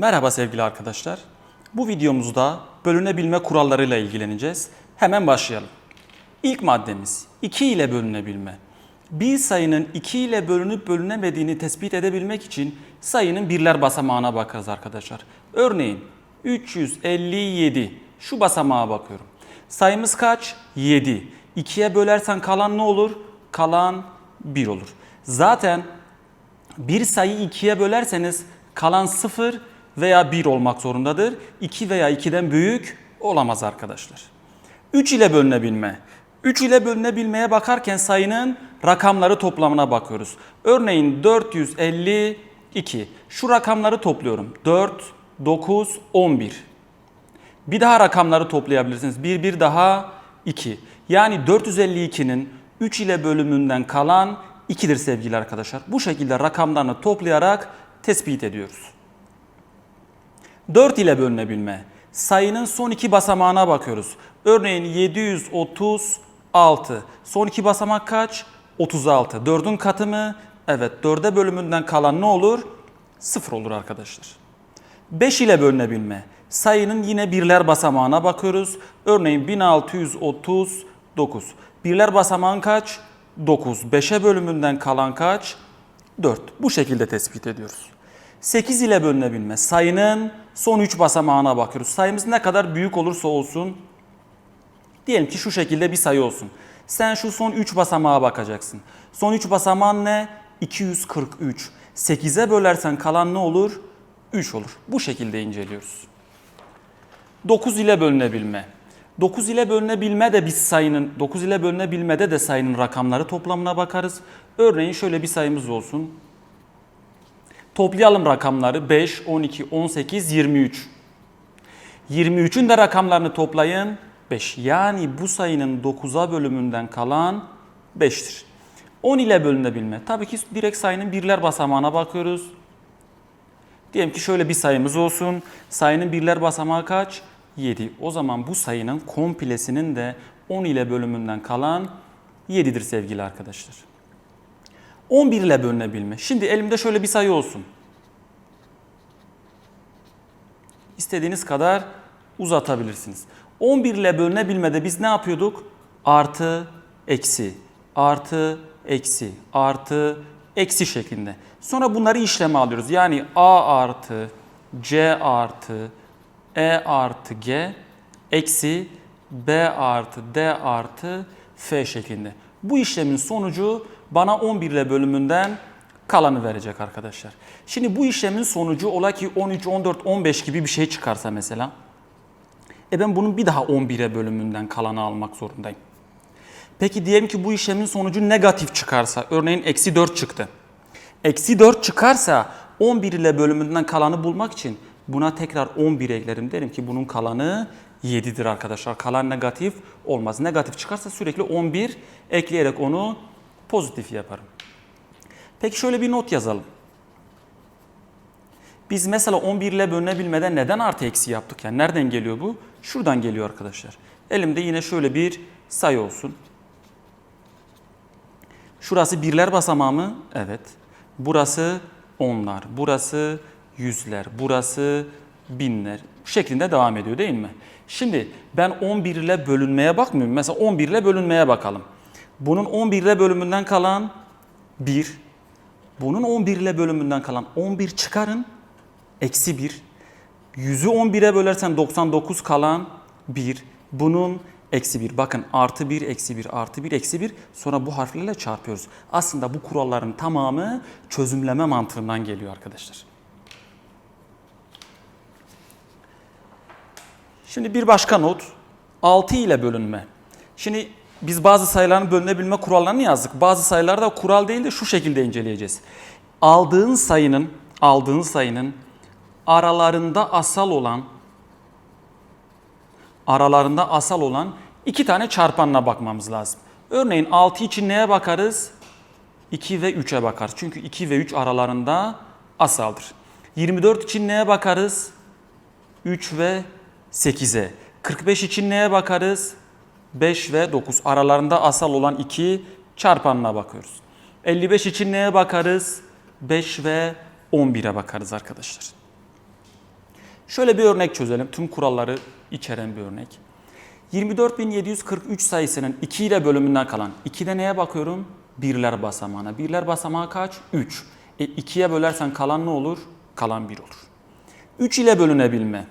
Merhaba sevgili arkadaşlar. Bu videomuzda bölünebilme kurallarıyla ilgileneceğiz. Hemen başlayalım. İlk maddemiz 2 ile bölünebilme. Bir sayının 2 ile bölünüp bölünemediğini tespit edebilmek için sayının birler basamağına bakarız arkadaşlar. Örneğin 357 şu basamağa bakıyorum. Sayımız kaç? 7. 2'ye bölersen kalan ne olur? Kalan 1 olur. Zaten bir sayı 2'ye bölerseniz kalan 0 veya 1 olmak zorundadır. 2 veya 2'den büyük olamaz arkadaşlar. 3 ile bölünebilme. 3 ile bölünebilmeye bakarken sayının rakamları toplamına bakıyoruz. Örneğin 452. Şu rakamları topluyorum. 4, 9, 11. Bir daha rakamları toplayabilirsiniz. Bir bir daha 2. Yani 452'nin 3 ile bölümünden kalan 2'dir sevgili arkadaşlar. Bu şekilde rakamlarını toplayarak tespit ediyoruz. 4 ile bölünebilme. Sayının son iki basamağına bakıyoruz. Örneğin 736. Son iki basamak kaç? 36. 4'ün katı mı? Evet. 4'e bölümünden kalan ne olur? 0 olur arkadaşlar. 5 ile bölünebilme. Sayının yine birler basamağına bakıyoruz. Örneğin 1639. Birler basamağın kaç? 9. 5'e bölümünden kalan kaç? 4. Bu şekilde tespit ediyoruz. 8 ile bölünebilme. Sayının son 3 basamağına bakıyoruz. Sayımız ne kadar büyük olursa olsun diyelim ki şu şekilde bir sayı olsun. Sen şu son 3 basamağa bakacaksın. Son 3 basamağın ne? 243. 8'e bölersen kalan ne olur? 3 olur. Bu şekilde inceliyoruz. 9 ile bölünebilme. 9 ile bölünebilme de biz sayının 9 ile bölünebilmede de sayının rakamları toplamına bakarız. Örneğin şöyle bir sayımız olsun. Toplayalım rakamları 5, 12, 18, 23. 23'ün de rakamlarını toplayın 5. Yani bu sayının 9'a bölümünden kalan 5'tir. 10 ile bölünebilme. Tabii ki direkt sayının birler basamağına bakıyoruz. Diyelim ki şöyle bir sayımız olsun. Sayının birler basamağı kaç? 7. O zaman bu sayının komplesinin de 10 ile bölümünden kalan 7'dir sevgili arkadaşlar. 11 ile bölünebilme. Şimdi elimde şöyle bir sayı olsun. İstediğiniz kadar uzatabilirsiniz. 11 ile bölünebilmede biz ne yapıyorduk? Artı, eksi, artı, eksi, artı, eksi şeklinde. Sonra bunları işleme alıyoruz. Yani A artı, C artı, E artı G, eksi, B artı, D artı, F şeklinde. Bu işlemin sonucu bana 11 ile bölümünden kalanı verecek arkadaşlar. Şimdi bu işlemin sonucu ola ki 13, 14, 15 gibi bir şey çıkarsa mesela. E ben bunun bir daha 11'e bölümünden kalanı almak zorundayım. Peki diyelim ki bu işlemin sonucu negatif çıkarsa, örneğin eksi 4 çıktı. Eksi 4 çıkarsa 11 ile bölümünden kalanı bulmak için buna tekrar 11 eklerim. Derim ki bunun kalanı 7'dir arkadaşlar. Kalan negatif olmaz. Negatif çıkarsa sürekli 11 ekleyerek onu pozitif yaparım. Peki şöyle bir not yazalım. Biz mesela 11 ile bölünebilmeden neden artı eksi yaptık? Yani nereden geliyor bu? Şuradan geliyor arkadaşlar. Elimde yine şöyle bir sayı olsun. Şurası birler basamağı mı? Evet. Burası onlar, burası yüzler, burası binler şeklinde devam ediyor değil mi? Şimdi ben 11 ile bölünmeye bakmıyorum. Mesela 11 ile bölünmeye bakalım. Bunun 11 ile bölümünden kalan 1. Bunun 11 ile bölümünden kalan 11 çıkarın. Eksi 1. 100'ü 11'e bölersen 99 kalan 1. Bunun eksi 1. Bakın artı 1, eksi 1, artı 1, eksi 1. Sonra bu harflerle çarpıyoruz. Aslında bu kuralların tamamı çözümleme mantığından geliyor arkadaşlar. Şimdi bir başka not. 6 ile bölünme. Şimdi biz bazı sayıların bölünebilme kurallarını yazdık. Bazı sayılarda kural değil de şu şekilde inceleyeceğiz. Aldığın sayının, aldığın sayının aralarında asal olan aralarında asal olan iki tane çarpanına bakmamız lazım. Örneğin 6 için neye bakarız? 2 ve 3'e bakarız. Çünkü 2 ve 3 aralarında asaldır. 24 için neye bakarız? 3 ve 8'e. 45 için neye bakarız? 5 ve 9 aralarında asal olan iki çarpanına bakıyoruz. 55 için neye bakarız? 5 ve 11'e bakarız arkadaşlar. Şöyle bir örnek çözelim. Tüm kuralları içeren bir örnek. 24.743 sayısının 2 ile bölümünden kalan 2'de neye bakıyorum? Birler basamağına. Birler basamağı kaç? 3. E 2'ye bölersen kalan ne olur? Kalan 1 olur. 3 ile bölünebilme.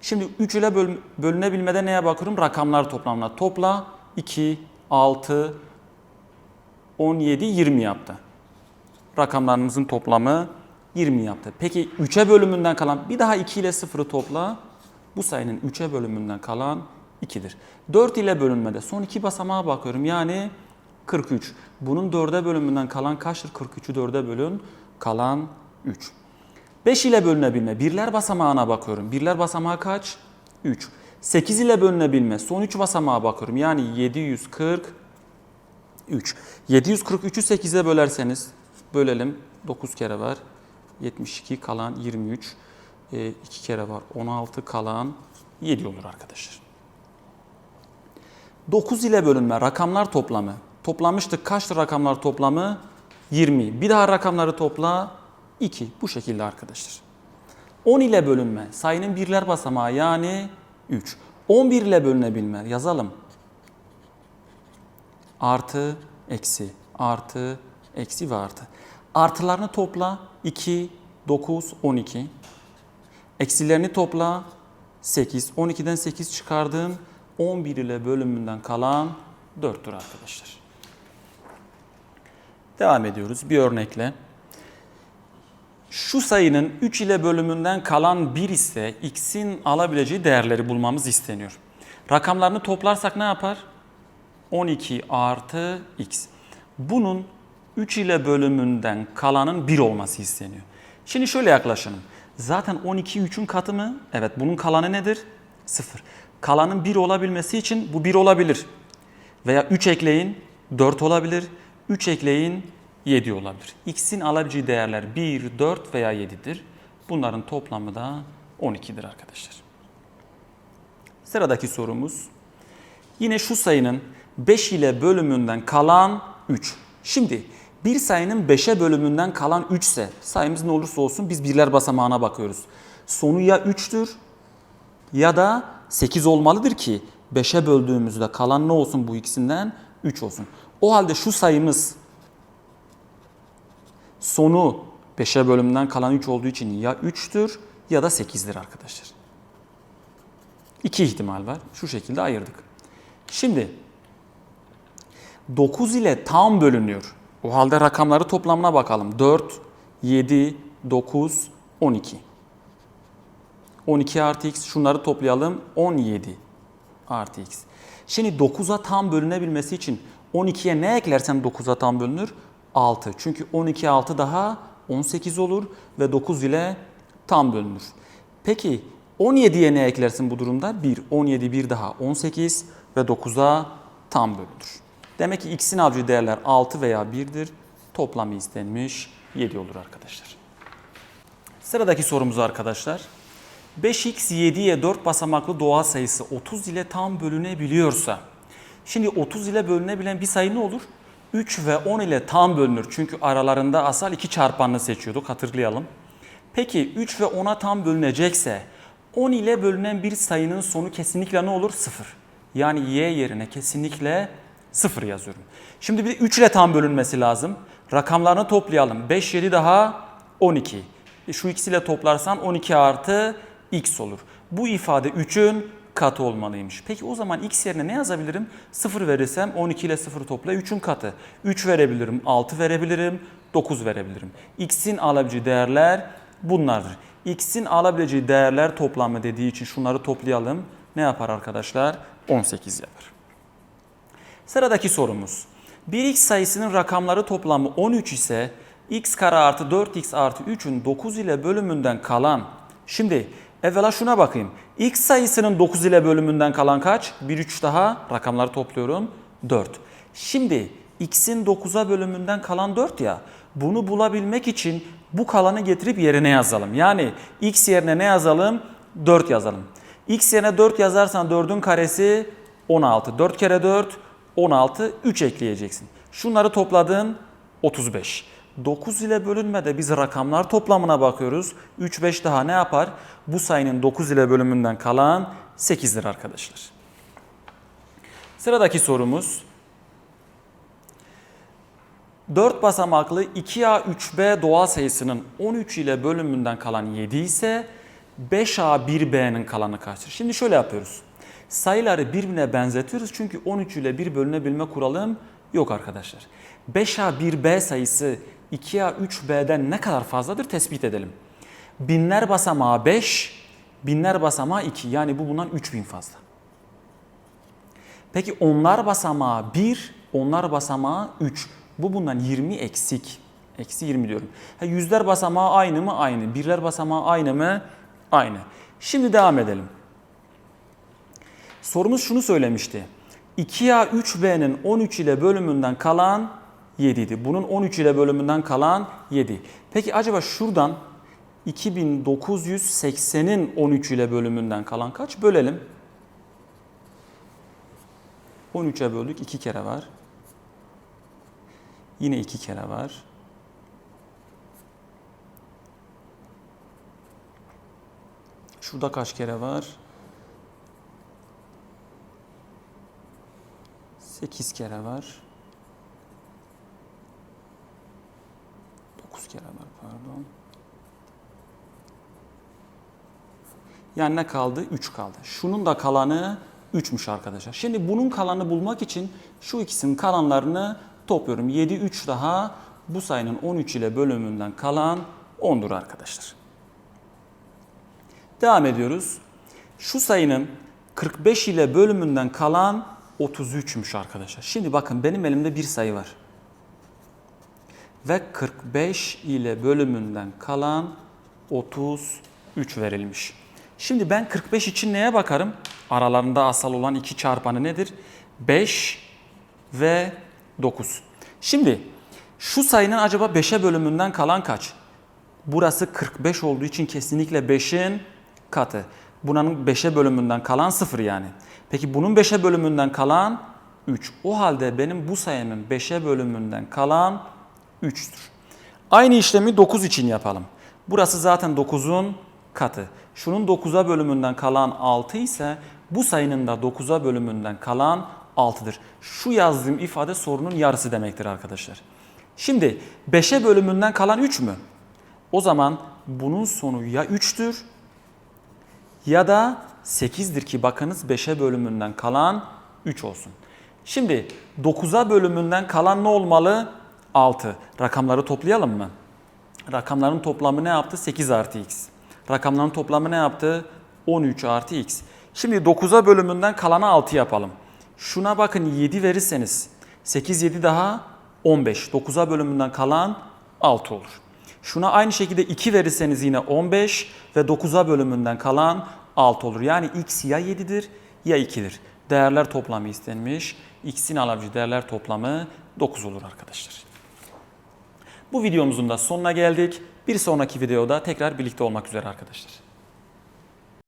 Şimdi 3 ile böl- bölünebilmede neye bakıyorum? Rakamlar toplamına. Topla 2, 6, 17, 20 yaptı. Rakamlarımızın toplamı 20 yaptı. Peki 3'e bölümünden kalan bir daha 2 ile 0'ı topla. Bu sayının 3'e bölümünden kalan 2'dir. 4 ile bölünmede son iki basamağa bakıyorum. Yani 43. Bunun 4'e bölümünden kalan kaçtır? 43'ü 4'e bölün. Kalan 3. 5 ile bölünebilme. Birler basamağına bakıyorum. Birler basamağı kaç? 3. 8 ile bölünebilme. Son 3 basamağa bakıyorum. Yani 740 3. 743'ü 8'e bölerseniz bölelim. 9 kere var. 72 kalan 23. 2 kere var. 16 kalan 7 olur arkadaşlar. 9 ile bölünme rakamlar toplamı. Toplamıştık. Kaçtı rakamlar toplamı? 20. Bir daha rakamları topla. 2. Bu şekilde arkadaşlar. 10 ile bölünme. Sayının birler basamağı yani 3. 11 ile bölünebilme. Yazalım artı, eksi, artı, eksi ve artı. Artılarını topla 2, 9, 12. Eksilerini topla 8. 12'den 8 çıkardın. 11 ile bölümünden kalan 4'tür arkadaşlar. Devam ediyoruz bir örnekle. Şu sayının 3 ile bölümünden kalan 1 ise x'in alabileceği değerleri bulmamız isteniyor. Rakamlarını toplarsak ne yapar? 12 artı x. Bunun 3 ile bölümünden kalanın 1 olması isteniyor. Şimdi şöyle yaklaşalım. Zaten 12 3'ün katı mı? Evet bunun kalanı nedir? 0. Kalanın 1 olabilmesi için bu 1 olabilir. Veya 3 ekleyin 4 olabilir. 3 ekleyin 7 olabilir. X'in alabileceği değerler 1, 4 veya 7'dir. Bunların toplamı da 12'dir arkadaşlar. Sıradaki sorumuz Yine şu sayının 5 ile bölümünden kalan 3. Şimdi bir sayının 5'e bölümünden kalan 3 ise sayımız ne olursa olsun biz birler basamağına bakıyoruz. Sonu ya 3'tür ya da 8 olmalıdır ki 5'e böldüğümüzde kalan ne olsun bu ikisinden? 3 olsun. O halde şu sayımız sonu 5'e bölümden kalan 3 olduğu için ya 3'tür ya da 8'dir arkadaşlar. İki ihtimal var. Şu şekilde ayırdık. Şimdi 9 ile tam bölünüyor. O halde rakamları toplamına bakalım. 4, 7, 9, 12. 12 artı x şunları toplayalım. 17 artı x. Şimdi 9'a tam bölünebilmesi için 12'ye ne eklersem 9'a tam bölünür? 6. Çünkü 12 6 daha 18 olur ve 9 ile tam bölünür. Peki 17'ye ne eklersin bu durumda? 1. 17 bir daha 18 ve 9'a tam bölünür. Demek ki x'in avcı değerler 6 veya 1'dir. Toplamı istenmiş 7 olur arkadaşlar. Sıradaki sorumuz arkadaşlar. 5x 7'ye 4 basamaklı doğal sayısı 30 ile tam bölünebiliyorsa. Şimdi 30 ile bölünebilen bir sayı ne olur? 3 ve 10 ile tam bölünür. Çünkü aralarında asal iki çarpanını seçiyorduk hatırlayalım. Peki 3 ve 10'a tam bölünecekse 10 ile bölünen bir sayının sonu kesinlikle ne olur? 0. Yani y yerine kesinlikle 0 yazıyorum. Şimdi bir de 3 ile tam bölünmesi lazım. Rakamlarını toplayalım. 5, 7 daha 12. E Şu ikisiyle toplarsan 12 artı x olur. Bu ifade 3'ün katı olmalıymış. Peki o zaman x yerine ne yazabilirim? 0 verirsem 12 ile 0 topla 3'ün katı. 3 verebilirim, 6 verebilirim, 9 verebilirim. x'in alabileceği değerler bunlardır. x'in alabileceği değerler toplamı dediği için şunları toplayalım. Ne yapar arkadaşlar? 18 yapar. Sıradaki sorumuz. 1x sayısının rakamları toplamı 13 ise x kare artı 4x artı 3'ün 9 ile bölümünden kalan. Şimdi evvela şuna bakayım. x sayısının 9 ile bölümünden kalan kaç? 1 3 daha rakamları topluyorum 4. Şimdi x'in 9'a bölümünden kalan 4 ya. Bunu bulabilmek için bu kalanı getirip yerine yazalım. Yani x yerine ne yazalım? 4 yazalım. x yerine 4 yazarsan 4'ün karesi 16. 4 kere 4 16, 3 ekleyeceksin. Şunları topladın 35. 9 ile bölünmede biz rakamlar toplamına bakıyoruz. 3, 5 daha ne yapar? Bu sayının 9 ile bölümünden kalan 8'dir arkadaşlar. Sıradaki sorumuz 4 basamaklı 2A 3B doğal sayısının 13 ile bölümünden kalan 7 ise 5A 1B'nin kalanı kaçtır? Şimdi şöyle yapıyoruz. Sayıları birbirine benzetiyoruz çünkü 13 ile 1 bölünebilme kuralım yok arkadaşlar. 5A 1B sayısı 2A 3B'den ne kadar fazladır tespit edelim. Binler basamağı 5, binler basamağı 2 yani bu bundan 3000 fazla. Peki onlar basamağı 1, onlar basamağı 3. Bu bundan 20 eksik. Eksi 20 diyorum. Ha, yüzler basamağı aynı mı? Aynı. Birler basamağı aynı mı? Aynı. Şimdi devam edelim. Sorumuz şunu söylemişti. 2A 3B'nin 13 ile bölümünden kalan 7 idi. Bunun 13 ile bölümünden kalan 7. Peki acaba şuradan 2980'in 13 ile bölümünden kalan kaç? Bölelim. 13'e böldük 2 kere var. Yine 2 kere var. Şurada kaç kere var? 8 kere var. 9 kere var pardon. Yani ne kaldı? 3 kaldı. Şunun da kalanı 3'müş arkadaşlar. Şimdi bunun kalanı bulmak için şu ikisinin kalanlarını topluyorum. 7, 3 daha bu sayının 13 ile bölümünden kalan 10'dur arkadaşlar. Devam ediyoruz. Şu sayının 45 ile bölümünden kalan 33'müş arkadaşlar. Şimdi bakın benim elimde bir sayı var. Ve 45 ile bölümünden kalan 33 verilmiş. Şimdi ben 45 için neye bakarım? Aralarında asal olan iki çarpanı nedir? 5 ve 9. Şimdi şu sayının acaba 5'e bölümünden kalan kaç? Burası 45 olduğu için kesinlikle 5'in katı. Bunun 5'e bölümünden kalan 0 yani. Peki bunun 5'e bölümünden kalan 3. O halde benim bu sayımın 5'e bölümünden kalan 3'tür. Aynı işlemi 9 için yapalım. Burası zaten 9'un katı. Şunun 9'a bölümünden kalan 6 ise bu sayının da 9'a bölümünden kalan 6'dır. Şu yazdığım ifade sorunun yarısı demektir arkadaşlar. Şimdi 5'e bölümünden kalan 3 mü? O zaman bunun sonu ya 3'tür ya da 8'dir ki bakınız 5'e bölümünden kalan 3 olsun. Şimdi 9'a bölümünden kalan ne olmalı? 6. Rakamları toplayalım mı? Rakamların toplamı ne yaptı? 8 artı x. Rakamların toplamı ne yaptı? 13 artı x. Şimdi 9'a bölümünden kalanı 6 yapalım. Şuna bakın 7 verirseniz 8 7 daha 15. 9'a bölümünden kalan 6 olur. Şuna aynı şekilde 2 verirseniz yine 15 ve 9'a bölümünden kalan 6 olur. Yani x ya 7'dir ya 2'dir. Değerler toplamı istenmiş. X'in alabileceği değerler toplamı 9 olur arkadaşlar. Bu videomuzun da sonuna geldik. Bir sonraki videoda tekrar birlikte olmak üzere arkadaşlar.